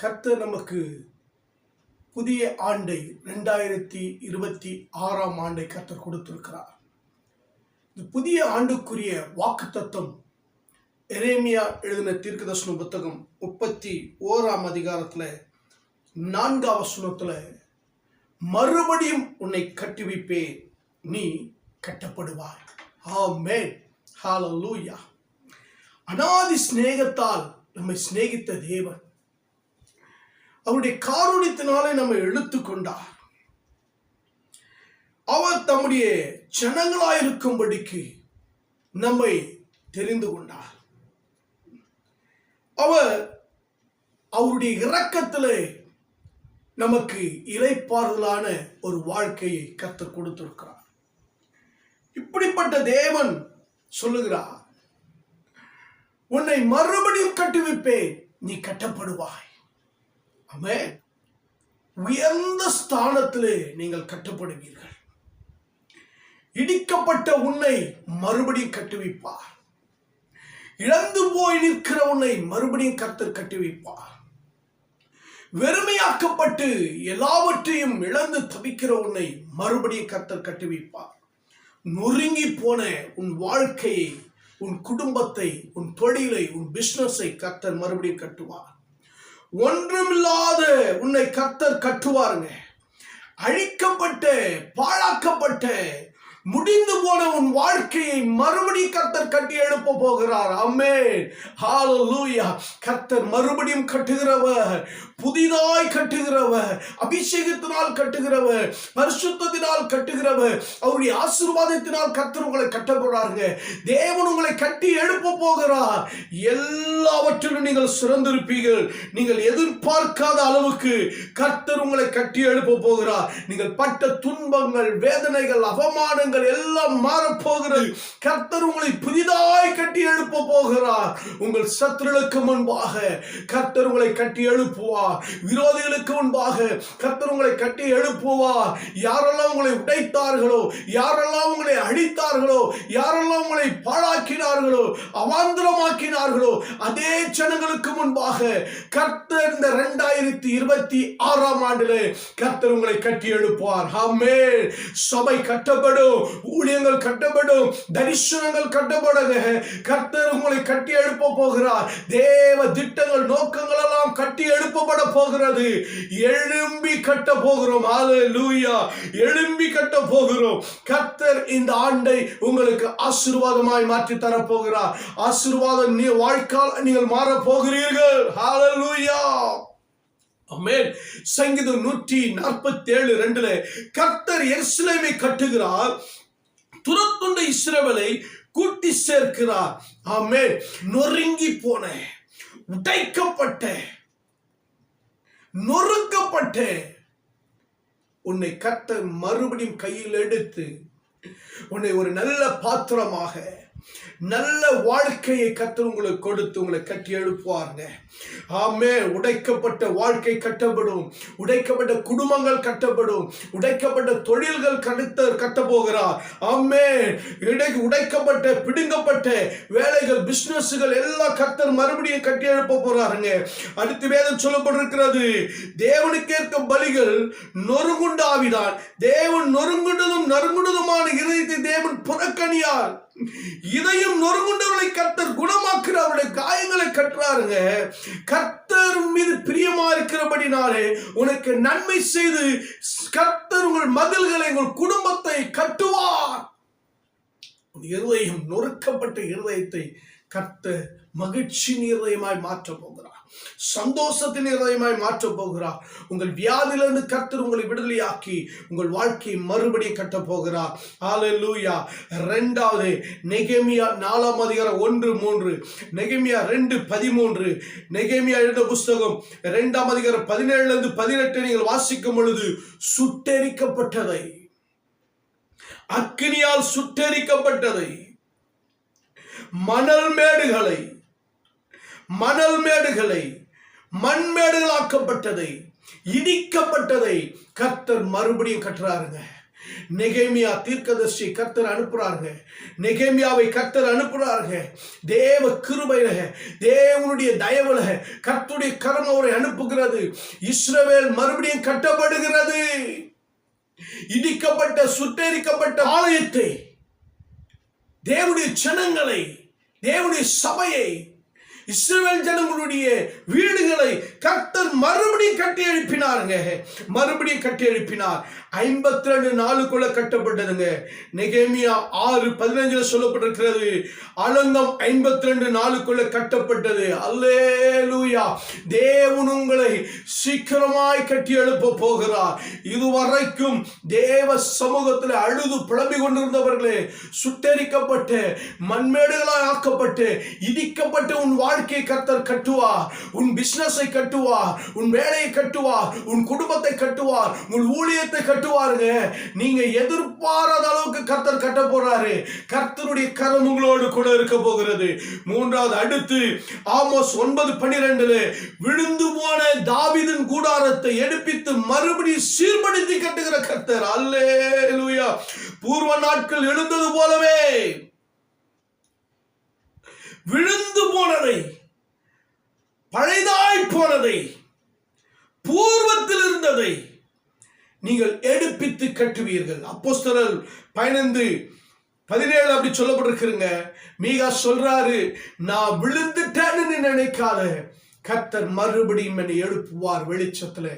கர்த்தர் நமக்கு புதிய ஆண்டை ரெண்டாயிரத்தி இருபத்தி ஆறாம் ஆண்டை கர்த்தர் கொடுத்திருக்கிறார். இந்த புதிய ஆண்டுக்குரிய வாக்குத்தத்தம் எரேமியா எழுதின தீர்க்கதர்சன புத்தகம் முப்பத்தி ஓராம் அதிகாரத்தில் நான்காம் வசனத்தில் மறுபடியும் உன்னை கட்டுவிப்பேன் நீ கட்டப்படுவாய். ஆமென். லூயா அனாதி சிநேகத்தால் நம்மை சிநேகித்த தேவன். அவருடைய காரூணித்தினாலே நம்ம இழுத்து கொண்டார் அவர் தம்முடைய ஜனங்களாயிருக்கும்படிக்கு நம்மை தெரிந்து கொண்டார். அவர் அவருடைய இரக்கத்தில் நமக்கு இலைப்பாறுதலான ஒரு வாழ்க்கையை கத்து கொடுத்திருக்கிறார். இப்படிப்பட்ட தேவன் சொல்லுகிறார் உன்னை மறுபடியும் கட்டுவிப்பேன் நீ கட்டப்படுவாய். ஆமே உயர்ந்த ஸ்தானத்திலே நீங்கள் கட்டப்படுவீர்கள். இடிக்கப்பட்ட உன்னை மறுபடியும் கட்டுவிப்பார். இழந்து போய் நிற்கிற உன்னை மறுபடியும் கர்த்தர் கட்டுவிப்பார். வெறுமையாக்கப்பட்டு எல்லாவற்றையும் இழந்து தவிக்கிற உன்னை மறுபடியும் கர்த்தர் கட்டுவிப்பார். நொறுங்கி போன உன் வாழ்க்கையை உன் குடும்பத்தை உன் தொழிலை உன் பிஸ்னஸை கர்த்தர் மறுபடியும் கட்டுவார். ஒன்றுமில்லாத உன்னை கர்த்தர் கட்டுவாருங்க. அழிக்கப்பட்ட பாழாக்கப்பட்ட முடிந்து போன உன் வாழ்க்கையை மறுபடியும் கர்த்தர் கட்டி எழுப்ப போகிறார். அம்மே ஹாலூயா கர்த்தர் மறுபடியும் கட்டுகிறவர். புதிதாய் கட்டுகிறவர். அபிஷேகத்தினால் கட்டுகிறவர். பரிசுத்தத்தினால் கட்டுகிறவர். அவருடைய ஆசீர்வாதத்தினால் கர்த்தர் உங்களை கட்ட போறாருங்க. தேவன் உங்களை கட்டி எழுப்ப போகிறார். எல்லாவற்றிலும் நீங்கள் சிறந்திருப்பீர்கள். நீங்கள் எதிர்பார்க்காத அளவுக்கு கர்த்தர் உங்களை கட்டி எழுப்ப போகிறார். நீங்கள் பட்ட துன்பங்கள் வேதனைகள் அவமானங்கள் எல்லாம் மாறப்போகிறது. கர்த்தர் உங்களை புதிதாய் கட்டி எழுப்ப போகிறார். உங்கள் சத்துருளுக்கு முன்பாக கர்த்தர் உங்களை கட்டி எழுப்புவார் விரோதிகளுக்கு முன்பாக கர்த்தர் உங்களை கட்டி எழுப்புவார் யாரெல்லாம் உங்களை உடைத்தார்களோ யாரெல்லாம் உங்களை அழித்தார்களோ யாரெல்லாம் உங்களை பாழாக்கினார்களோ அவாந்திரமாக்கினார்களோ அதே ஜனங்களுக்கு முன்பாக கர்த்தர் இந்த ரெண்டாயிரத்தி இருபத்தி ஆறாம் ஆண்டிலே கர்த்தர் உங்களை கட்டி எழுப்புவார். ஆமே சபை கட்டப்படும். ஊழியங்கள் கட்டப்படும் தரிசனங்கள் கட்டப்படுங்க கர்த்தர் உங்களை கட்டி எழுப்ப போகிறார். தேவ திட்டங்கள் நோக்கங்கள் எல்லாம் கட்டி எழுப்பப்பட போகிறது. எழும்பி கட்ட போகிறோம். லூயா எழும்பி கட்ட போகிறோம். கர்த்தர் இந்த ஆண்டை உங்களுக்கு ஆசீர்வாதமாய் மாற்றி தர போகிறார் ஆசீர்வாதம் நீ வாழ்க்கால் நீங்கள் மாற போகிறீர்கள் ஹalleluya சங்கீதம் நூற்றி நாற்பத்தி ஏழு ரெண்டுல கர்த்தர் எருசலேமை கட்டுகிறார் துரத்துண்ட இஸ்ரவேலை கூட்டி சேர்க்கிறார். ஆமே நொறுங்கி போன உடைக்கப்பட்ட நொறுக்கப்பட்ட உன்னை கர்த்தர் மறுபடியும் கையில் எடுத்து உன்னை ஒரு நல்ல பாத்திரமாக நல்ல வாழ்க்கையை கர்த்தர் உங்களுக்கு கொடுத்து உங்களை கட்டி எழுப்புவாருங்க. ஆமே உடைக்கப்பட்ட வாழ்க்கை கட்டப்படும். உடைக்கப்பட்ட குடும்பங்கள் கட்டப்படும். உடைக்கப்பட்ட தொழில்கள் கடுத்த கட்ட போகிறார் ஆமே இடை உடைக்கப்பட்ட பிடுங்கப்பட்ட வேலைகள் பிசினஸ்கள் எல்லாம் கத்தர் மறுபடியும் கட்டி எழுப்ப போறாருங்க. அடுத்து வேதம் சொல்லப்பட்டிருக்கிறது தேவனுக்கேற்க பலிகள் நொறுங்குண்டாவிதான் தேவன் நொறுங்குண்டதும் நறுங்குண்டதுமான இருதயத்தை தேவன் புறக்கணியார். இதயம் நொறுங்குண்டவர்களை கர்த்தர் குணமாக்குற அவருடைய காயங்களை கற்றாருங்க. கர்த்தர் மீது பிரியமா இருக்கிறபடினாலே உனக்கு நன்மை செய்து கர்த்தர் உங்கள் மதில்களை உங்கள் குடும்பத்தை கட்டுவார். உன் இருதயம் நொறுக்கப்பட்ட இருதயத்தை கர்த்தர் மகிழ்ச்சி இருதயமாய் மாற்றவும். சந்தோஷத்தின் இதயமாய் மாற்றப் போகிறார். உங்கள் வியாதியிலிருந்து கர்த்தர் உங்களை விடுதலையாக்கி உங்கள் வாழ்க்கையை மறுபடியும் கட்டப் போகிறார். ஆலூயா ரெண்டாவது நெகேமியா நாலாம் அதிகாரம் ஒன்று மூன்று. நெகேமியா ரெண்டு பதிமூன்று. நெகேமியா எழுத புஸ்தகம் இரண்டாம் அதிகாரம் பதினேழுல இருந்து பதினெட்டு நீங்கள் வாசிக்கும் பொழுது சுட்டெரிக்கப்பட்டதை. அக்கினியால் சுட்டெரிக்கப்பட்டதை. மணல் மேடுகளை மணல் மேடுகளை மண்மேடுகளாக்கப்பட்டதை இடிக்கப்பட்டதை கர்த்தர் மறுபடியும் கட்டுறாருங்க நெகேமியா தீர்க்கதர்சி கர்த்தர் அனுப்புறாருங்க. நெகேமியாவை கர்த்தர் அனுப்புறாருங்க. தேவ கிருபையில தேவனுடைய தயவுல கர்த்தருடைய கரம் அவரை அனுப்புகிறது. இஸ்ரவேல் மறுபடியும் கட்டப்படுகிறது. இடிக்கப்பட்ட சுட்டெரிக்கப்பட்ட ஆலயத்தை தேவனுடைய ஜனங்களை தேவனுடைய சபையை இஸ்ரேல் ஜனங்களுடைய வீடுகளை கர்த்தர் மறுபடியும் கட்டி எழுப்பினாருங்க. மறுபடியும் கட்டி எழுப்பினார். ஐம்பத்தி ரெண்டு நாளுக்குள்ள கட்டப்பட்டதுங்க. நெகேமியா ஆறு பதினஞ்சுல சொல்லப்பட்டிருக்கிறது. அலங்கம் ஐம்பத்தி ரெண்டு நாளுக்குள்ள கட்டப்பட்டது. அல்லேலூயா. தேவன் உங்களை சீக்கிரமாய் கட்டி எழுப்ப போகிறார். இதுவரைக்கும் தேவ சமூகத்தில் அழுது புலம்பிக் கொண்டிருந்தவர்களே சுட்டரிக்கப்பட்டு மண்மேடுகளாய் ஆக்கப்பட்டு இடிக்கப்பட்டு உன் வாழ்க்கையை கர்த்தர் கட்டுவார். உன் பிசினஸை கட்டுவார். உன் வேலையை கட்டுவார். உன் குடும்பத்தை கட்டுவார். உன் ஊழியத்தை கட்டுவாருங்க. நீங்க எதிர்பாராத அளவுக்கு கர்த்தர் கட்ட போறாரு. கர்த்தருடைய கரம் உங்களோடு கூட இருக்க போகிறது. மூன்றாவது அடுத்து ஆமோஸ் ஒன்பது பனிரெண்டுல விழுந்து போன தாவிதன் கூடாரத்தை எடுப்பித்து மறுபடியும் சீர்படுத்தி கட்டுகிற கர்த்தர். அல்லேலூயா. பூர்வ நாட்கள் எழுந்தது போலவே. விழுந்து போனதை பழைதாய் போனதை பூர்வத்தில் இருந்ததை நீங்கள் எடுப்பித்து கட்டுவீர்கள். அப்போஸ்தலர் பதினைந்து பதினேழு அப்படி சொல்லப்பட்டிருக்கிறங்க. மீகா சொல்றாரு நான் விழுந்துட்டேன்னு நினைக்காத. கத்தர் மறுபடியும் என்னை எழுப்புவார் வெளிச்சத்துல.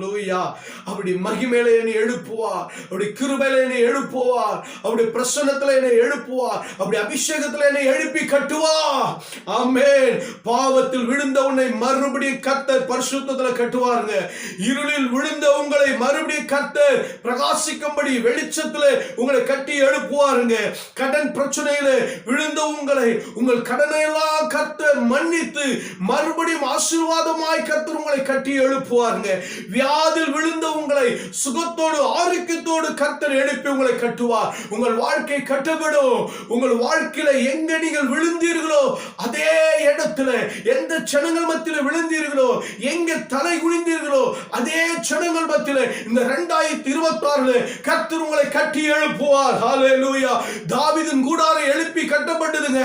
லூயா அப்படி மகிமேல என்னை எழுப்புவார். அப்படி கிருபையில என்னை எழுப்புவார். அப்படி பிரசன்னத்துல என்னை எழுப்புவார். அப்படி அபிஷேகத்துல என்னை எழுப்பி கட்டுவார். ஆமேன். பாவத்தில் விழுந்த உன்னை மறுபடியும் கத்தர் பரிசுத்தத்துல கட்டுவாருங்க. இருளில் விழுந்த உங்களை மறுபடியும் கத்தர் பிரகாசிக்கும்படி வெளிச்சத்துல உங்களை கட்டி எழுப்புவாருங்க. கடன் பிரச்சனையில விழுந்த உங்களை உங்கள் கடனை எல்லாம் கத்தர் மன்னித்து மறுபடியும் ஆசீர்வாதமாய் கர்த்தர் உங்களை கட்டி எழுப்புவாருங்க. வியாதில் விழுந்த உங்களை சுகத்தோடு ஆரோக்கியத்தோடு கர்த்தர் எழுப்பி உங்களை கட்டுவார். உங்கள் வாழ்க்கை கட்டப்படும். உங்கள் வாழ்க்கையில எங்க நீங்கள் விழுந்தீர்களோ அதே இடத்துல எந்த சனங்கள் மத்தியில் விழுந்தீர்களோ எங்க தலை குனிந்தீர்கள் அதே சனங்கள் மத்தியில இந்த ரெண்டாயிரத்தி இருபத்தி ஆறுல கர்த்தர் உங்களை கட்டி எழுப்புவார். ஹாலே லூயா தாவிதன் கூடார எழுப்பி கட்டப்பட்டதுங்க.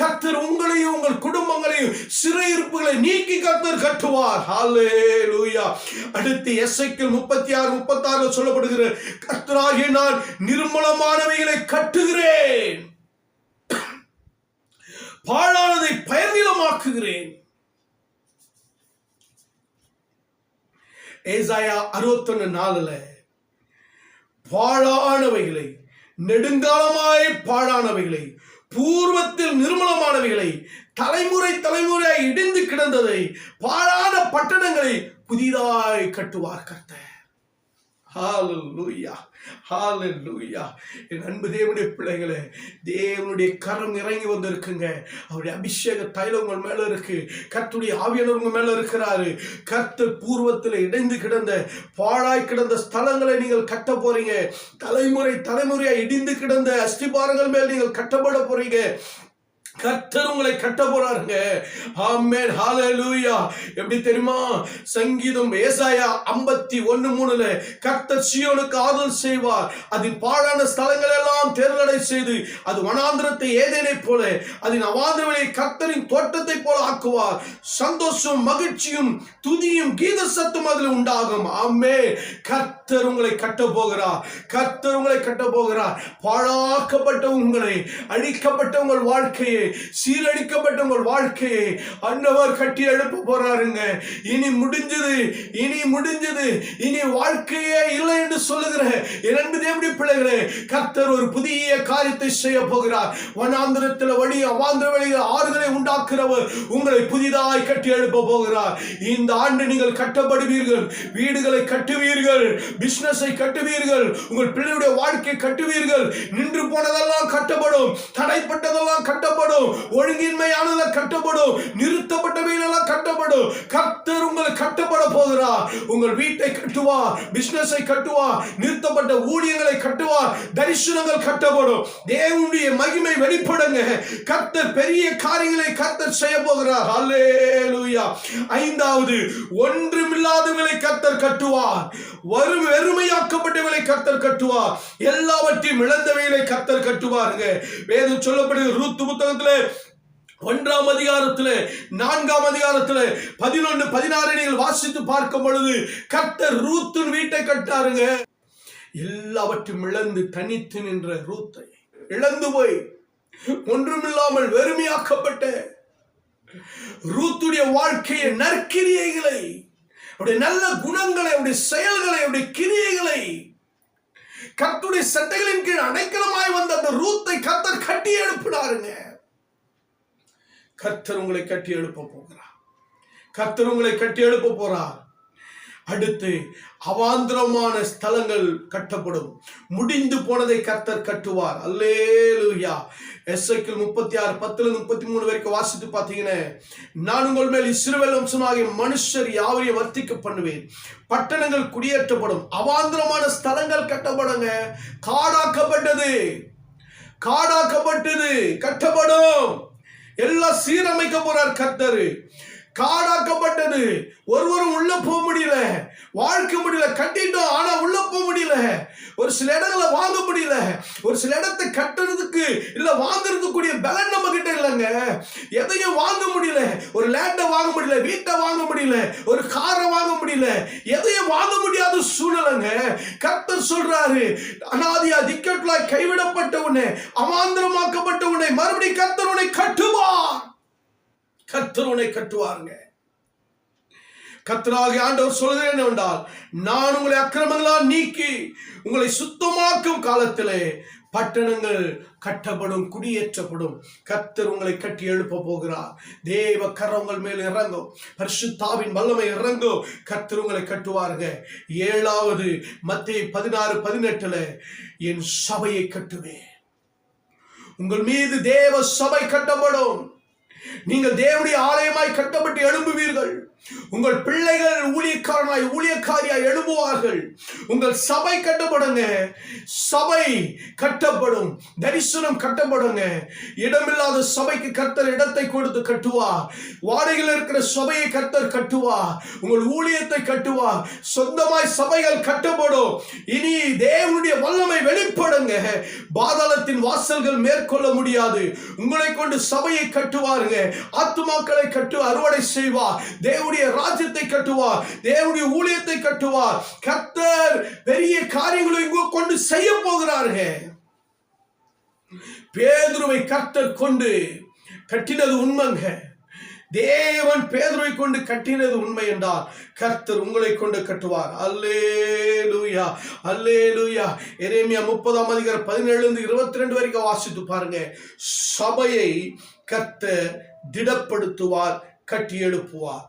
கர்த்தர் உங்களையும் உங்கள் குடும்பங்களையும் சிறையிருப்புகளை நீக்கி கர்த்தர் கட்டுவார். ஹாலே லூயா அடுத்து எஸ்ஐக்கில் முப்பத்தி ஆறு முப்பத்தி ஆறு சொல்லப்படுகிற கர்த்தராகிய நான் நிர்மலமானவைகளை கட்டுகிறேன். பாழானதை பயனிலமாக்குகிறேன் ஏசாயா அறுபத்தொன்னு நாலுல பாழானவைகளை நெடுங்காலமாய் பாழானவைகளை பூர்வத்தில் நிர்மலமானவைகளை தலைமுறை தலைமுறையாய் இடிந்து கிடந்ததை பாழான பட்டணங்களை புதிதாய் கட்டுவார் கர்த்தர். ஹாலூயா ஹாலூயா என் அன்பு தேவனுடைய பிள்ளைகளே தேவனுடைய கரம் இறங்கி வந்திருக்குங்க. அவருடைய அபிஷேக தைலம் உங்கள் மேல இருக்கு. கத்துடைய ஆவியானவர் உங்க மேல இருக்கிறாரு. கத்து பூர்வத்தில் இணைந்து கிடந்த பாழாய் கிடந்த ஸ்தலங்களை நீங்கள் கட்ட போறீங்க. தலைமுறை தலைமுறையா இடிந்து கிடந்த அஸ்திபாரங்கள் மேல் நீங்கள் கட்டப்பட போறீங்க. கர்த்தர் உங்களை கட்ட போறாருங்க. ஆமேன். ஹalleluya. எப்படி தெரியுமா? சங்கீதம் ஏசாயா 51 ஒன்னு மூணுல கர்த்தர் சியோனுக்கு ஆதல் செய்வார். அதன் பாழான ஸ்தலங்கள் எல்லாம் தேர்தலை செய்து அது வனாந்திரத்தை ஏதேனை போல அதன் அவாதவனை கர்த்தரின் தோட்டத்தை போல ஆக்குவார். சந்தோஷம் மகிழ்ச்சியும் துதியும் கீத சத்தம் அதில் உண்டாகும். ஆமே கர்த்தர் உங்களை கட்ட போகிறார். கர்த்தர் உங்களை கட்ட போகிறார். பாழாக்கப்பட்ட உங்களை அழிக்கப்பட்ட உங்கள் வாழ்க்கையை சீரழிக்கப்பட்ட உங்கள் வாழ்க்கையை அன்னவர் கட்டி எழுப்ப போறாருங்க. இனி முடிஞ்சது இனி முடிஞ்சது இனி வாழ்க்கையே இல்லை என்று சொல்லுகிற இரண்டு தேவடி பிள்ளைகளே கர்த்தர் ஒரு புதிய காரியத்தை செய்ய போகிறார். வனாந்திரத்தில் வழி அவாந்திர வழியில் ஆறுதலை உண்டாக்குறவர் உங்களை புதிதாய் கட்டி எழுப்ப போகிறார். இந்த ஆண்டு நீங்கள் கட்டப்படுவீர்கள் வீடுகளை கட்டுவீர்கள் பிசினஸை கட்டுவீர்கள் உங்கள் பிள்ளையுடைய வாழ்க்கை கட்டுவீர்கள். நின்று போனதெல்லாம் கட்டப்படும் தடைப்பட்டதெல்லாம் கட்டப்படும். கட்டப்படும். ஒழுங்கின்மையானதுல கட்டப்படும். நிறுத்தப்பட்டவைகளெல்லாம் கட்டப்படும். கர்த்தர் உங்களை கட்டப்பட போகிறார். உங்கள் வீட்டை கட்டுவார். பிசினஸை கட்டுவார். நிறுத்தப்பட்ட ஊழியங்களை கட்டுவார். தரிசனங்கள் கட்டப்படும். தேவனுடைய மகிமை வெளிப்படுங்க. கர்த்தர் பெரிய காரியங்களை கர்த்தர் செய்ய போகிறார். அல்லேலூயா ஐந்தாவது ஒன்றுமில்லாதவங்களை கர்த்தர் கட்டுவார். வரும் வெறுமையாக்கப்பட்டவர்களை கர்த்தர் கட்டுவார். எல்லாவற்றையும் இழந்தவைகளை கர்த்தர் கட்டுவாருங்க. வேதம் சொல்லப்படுகிற ரூத்து புத்தகத்துல ஒன்றாம் அதிகாரத்தில் நான்காம் அதிகாரத்தில் பதினொன்று பதினாறு நீங்கள் வாசித்து பார்க்கும் பொழுது கர்த்தர் ரூத்தின் வீட்டை கட்டாருங்க. எல்லாவற்றையும் இழந்து தனித்து நின்ற ரூத்தை. இழந்து போய் ஒன்றுமில்லாமல் வெறுமையாக்கப்பட்ட ரூத்துடைய வாழ்க்கையை நற்கிரியைகளை அவருடைய நல்ல குணங்களை அவருடைய செயல்களை அவருடைய கிரியைகளை கர்த்துடைய சட்டைகளின் கீழ் அடைக்கலமாய் வந்த அந்த ரூத்தை கர்த்தர் கட்டி எழுப்பினாருங்க. கர்த்தர் உங்களை கட்டி எழுப்ப போகிறார். கர்த்தர் உங்களை கட்டி எழுப்ப போறார் அடுத்து அவாந்திரமான ஸ்தலங்கள் கட்டப்படும். முடிந்து போனதை கர்த்தர் கட்டுவார். அல்லேலுயா. எஸ்ஐக்கில் முப்பத்தி ஆறு பத்துல முப்பத்தி மூணு வரைக்கும் வாசித்து பார்த்தீங்கன்னா. நான் உங்கள் மேல் இஸ்ரவேல் வம்சமாகிய மனுஷர் யாவரையும் வர்த்திக்க பண்ணுவேன். பட்டணங்கள் குடியேற்றப்படும். அவாந்திரமான ஸ்தலங்கள் கட்டப்படுங்க. காடாக்கப்பட்டது. காடாக்கப்பட்டது. கட்டப்படும். எல்லாம் சீரமைக்க போறார் கர்த்தர். காடாக்கப்பட்டது. ஒருவரும் உள்ள போக முடியல. வாழ்க்க முடியல. கட்டிட்டோம் ஆனா உள்ள போக முடியல. ஒரு சில இடங்களை வாங்க முடியல. ஒரு சில இடத்தை கட்டுறதுக்கு இல்ல வாங்குறதுக்குரிய பல எதையும் வாங்க முடியல. ஒரு லேண்டை வாங்க முடியல வீட்டை வாங்க முடியல ஒரு காரை வாங்க முடியல. எதையும் வாங்க முடியாத சூழ்நிலைங்க. கர்த்தர் சொல்றாரு அனாதியா திக்கட்லாய் கைவிடப்பட்ட உன்னை அமாந்திரமாக்கப்பட்ட உன்னை மறுபடியும் கர்த்தர் உன்னை கட்டுவார். கர்த்தர் உன்னை கட்டுவாருங்க. கத்தராக ஆண்டவர் சொல்வது என்னவென்றால் நான் உங்களை அக்கிரமங்களா நீக்கி உங்களை சுத்தமாக்கும் காலத்திலே பட்டணங்கள் கட்டப்படும் குடியேற்றப்படும். கத்தர் உங்களை கட்டி எழுப்ப போகிறார். தேவ கரங்கள் மேல் இறங்கும். பரிசுத்தாவின் வல்லமை இறங்கும். கத்தர் உங்களை கட்டுவாருங்க. ஏழாவது மத்திய பதினாறு பதினெட்டுல என் சபையை கட்டுவேன் உங்கள் மீது தேவ சபை கட்டப்படும். நீங்கள் தேவனுடைய ஆலயமாய் கட்டப்பட்டு எழும்புவீர்கள். உங்கள் பிள்ளைகள் ஊழியக்காரனாய் ஊழியக்காரியாய் எழும்புவார்கள். உங்கள் சபை கட்டப்படுங்க. சபை கட்டப்படும். தரிசனம் கட்டப்படுங்க. இடமில்லாத சபைக்கு கர்த்தர் இடத்தை கொடுத்து கட்டுவா. வாடகையில் இருக்கிற சபையை கர்த்தர் கட்டுவா. உங்கள் ஊழியத்தை கட்டுவா. சொந்தமாய் சபைகள் கட்டப்படும். இனி தேவனுடைய வல்லமை வெளிப்படுங்க. பாதாளத்தின் வாசல்கள் மேற்கொள்ள முடியாது. உங்களை கொண்டு சபையை கட்டுவாருங்க. ஆத்துமாக்களை கட்டு அறுவடை செய்வார் தேவனுடைய ராஜ்யத்தை கட்டுவார் தேவனுடைய ஊழியத்தை கட்டுவார். கர்த்தர் பெரிய காரியங்களை இங்கு கொண்டு செய்ய போகிறாருங்க. பேதுருவை கர்த்தர் கொண்டு கட்டினது உண்மைங்க. தேவன் பேதுருவை கொண்டு கட்டினது உண்மை என்றால் கர்த்தர் உங்களை கொண்டு கட்டுவார். அல்லேலூயா அல்லேலூயா. எரேமியா முப்பதாம் அதிகார பதினேழுலேருந்து இருபத்தி ரெண்டு வரைக்கும் வாசித்து பாருங்க. சபையை கர்த்தர் திடப்படுத்துவார் கட்டி எழுப்புவார்.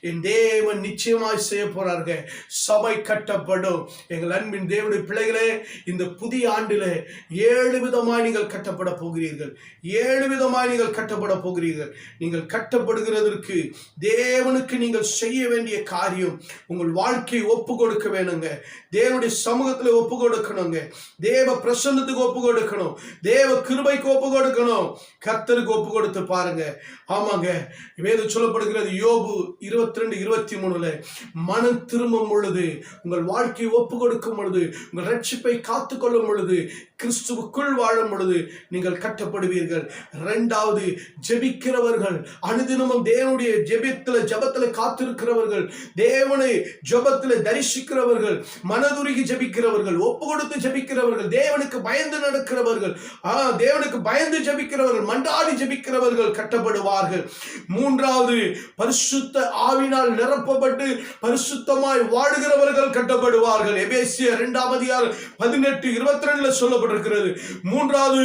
என் தேவன் நிச்சயமாய் செய்ய போறாருங்க. சபை கட்டப்படும். எங்கள் அன்பின் தேவனுடைய பிள்ளைகளே இந்த புதிய ஆண்டிலே ஏழு விதமாய் நீங்கள் கட்டப்பட போகிறீர்கள். ஏழு விதமாய் நீங்கள் கட்டப்பட போகிறீர்கள். நீங்கள் கட்டப்படுகிறதற்கு தேவனுக்கு நீங்கள் செய்ய வேண்டிய காரியம் உங்கள் வாழ்க்கையை ஒப்பு கொடுக்க வேணுங்க. தேவனுடைய சமூகத்தில் ஒப்பு கொடுக்கணுங்க. தேவ பிரசன்னத்துக்கு ஒப்பு கொடுக்கணும். தேவ கிருபைக்கு ஒப்பு கொடுக்கணும். கர்த்தருக்கு ஒப்பு கொடுத்து பாருங்க. ஆமாங்க. வேதம் சொல்லப்படுகிறது. யோபு இருபத்தி ரெண்டு இருபத்தி மூணுல மனம் திரும்பும் பொழுது உங்கள் வாழ்க்கையை ஒப்பு கொடுக்கும் பொழுது உங்கள் ரட்சிப்பை காத்து கொள்ளும் பொழுது கிறிஸ்துவுக்குள் வாழும் பொழுது நீங்கள் கட்டப்படுவீர்கள். இரண்டாவது ஜெபிக்கிறவர்கள் அனுதினமும் தேவனுடைய ஜெபித்துல ஜபத்துல காத்திருக்கிறவர்கள் தேவனை ஜபத்துல தரிசிக்கிறவர்கள் மனதுருகி ஜெபிக்கிறவர்கள் ஒப்பு கொடுத்து ஜெபிக்கிறவர்கள் தேவனுக்கு பயந்து நடக்கிறவர்கள் ஆஹ் தேவனுக்கு பயந்து ஜெபிக்கிறவர்கள் மண்டாடி ஜெபிக்கிறவர்கள் கட்டப்படுவார்கள். மூன்றாவது பரிசுத்த ஆவினால் நிரப்பப்பட்டு பரிசுத்தமாய் வாழுகிறவர்கள் கட்டப்படுவார்கள். எபேசிய இரண்டாம் அதிகாரம் பதினெட்டு இருபத்தி ரெண்டுல சொல்லப்பட்டிருக்கிறது. மூன்றாவது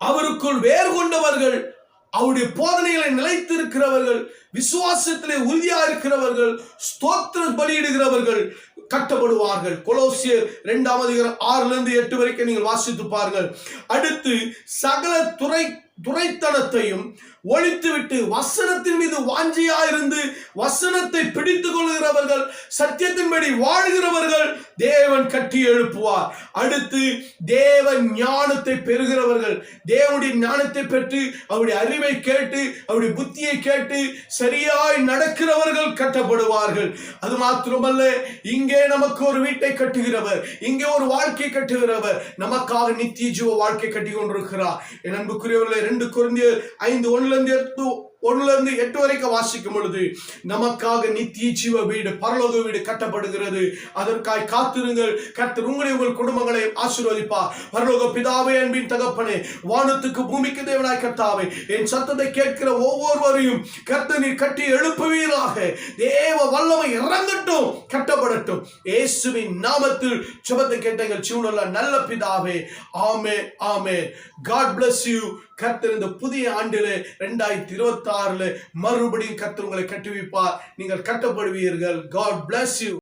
அவருக்குள் வேர் கொண்டவர்கள் அவருடைய போதனைகளை நிலைத்திருக்கிறவர்கள் விசுவாசத்திலே உறுதியா இருக்கிறவர்கள் ஸ்தோத்திர பலியிடுகிறவர்கள் கட்டப்படுவார்கள். கொலோசியர் இரண்டாம் அதிகாரம் ஆறுல இருந்து எட்டு வரைக்கும் நீங்கள் வாசித்து பாருங்கள். அடுத்து சகல துறை துரைத்தனத்தையும் ஒழித்துவிட்டு வசனத்தின் மீது வாஞ்சியா இருந்து வசனத்தை பிடித்துக் கொள்கிறவர்கள் சத்தியத்தின்படி வாழ்கிறவர்கள் தேவன் கட்டி எழுப்புவார். அடுத்து தேவ ஞானத்தை பெறுகிறவர்கள் தேவனுடைய ஞானத்தை பெற்று அவருடைய அறிவை கேட்டு அவருடைய புத்தியை கேட்டு சரியாய் நடக்கிறவர்கள் கட்டப்படுவார்கள். அது மாத்திரமல்ல இங்கே நமக்கு ஒரு வீட்டை கட்டுகிறவர் இங்கே ஒரு வாழ்க்கை கட்டுகிறவர் நமக்காக நித்திய ஜீவ வாழ்க்கை கட்டி கொண்டிருக்கிறார். என் அன்புக்குரியவர்களை ரெண்டு குறைந்த ஐந்து ஒண்ணுல இருந்து ஒன்னுல இருந்து எட்டு வரைக்கும் வாசிக்கும் பொழுது நமக்காக நித்திய ஜீவ வீடு பரலோக வீடு கட்டப்படுகிறது. அதற்காய் காத்திருங்கள். கர்த்தர் உங்களை உங்கள் குடும்பங்களை ஆசீர்வதிப்பா பரலோக பிதாவே அன்பின் தகப்பனே வானத்துக்கு பூமிக்கு தேவனாய் கர்த்தாவே என் சத்தத்தை கேட்கிற ஒவ்வொருவரையும் கர்த்தர் நீர் கட்டி எழுப்புவீராக. தேவ வல்லமை இறங்கட்டும் கட்டப்படட்டும். இயேசுவின் நாமத்தில் சுபத்தை கேட்டங்கள் சிவனுள்ள நல்ல பிதாவே ஆமே ஆமே காட் பிளஸ் யூ கத்தர் இந்த புதிய ஆண்டில் ரெண்டாயிரத்தி இருபத்தி ஆறுல மறுபடியும் கத்தர் உங்களை கட்டுவிப்பார். நீங்கள் கட்டப்படுவீர்கள். God bless you